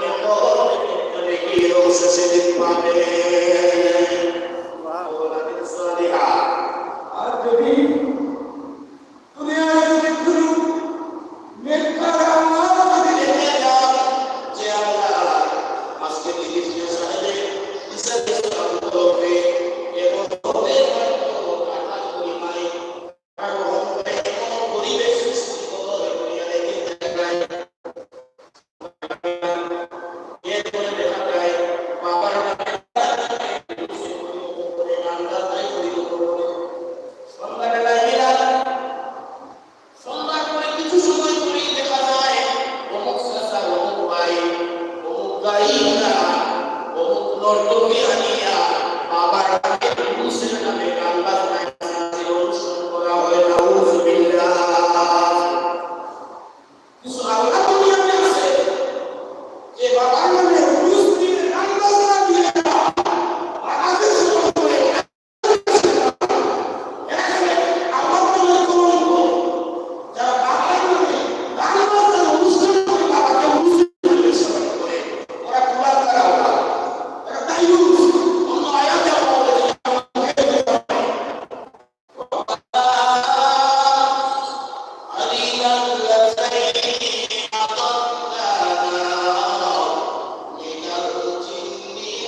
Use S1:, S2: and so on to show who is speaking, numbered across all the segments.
S1: من قوم قد هي وسسد الطعام North Korea, Baba Rakesh,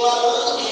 S1: Well,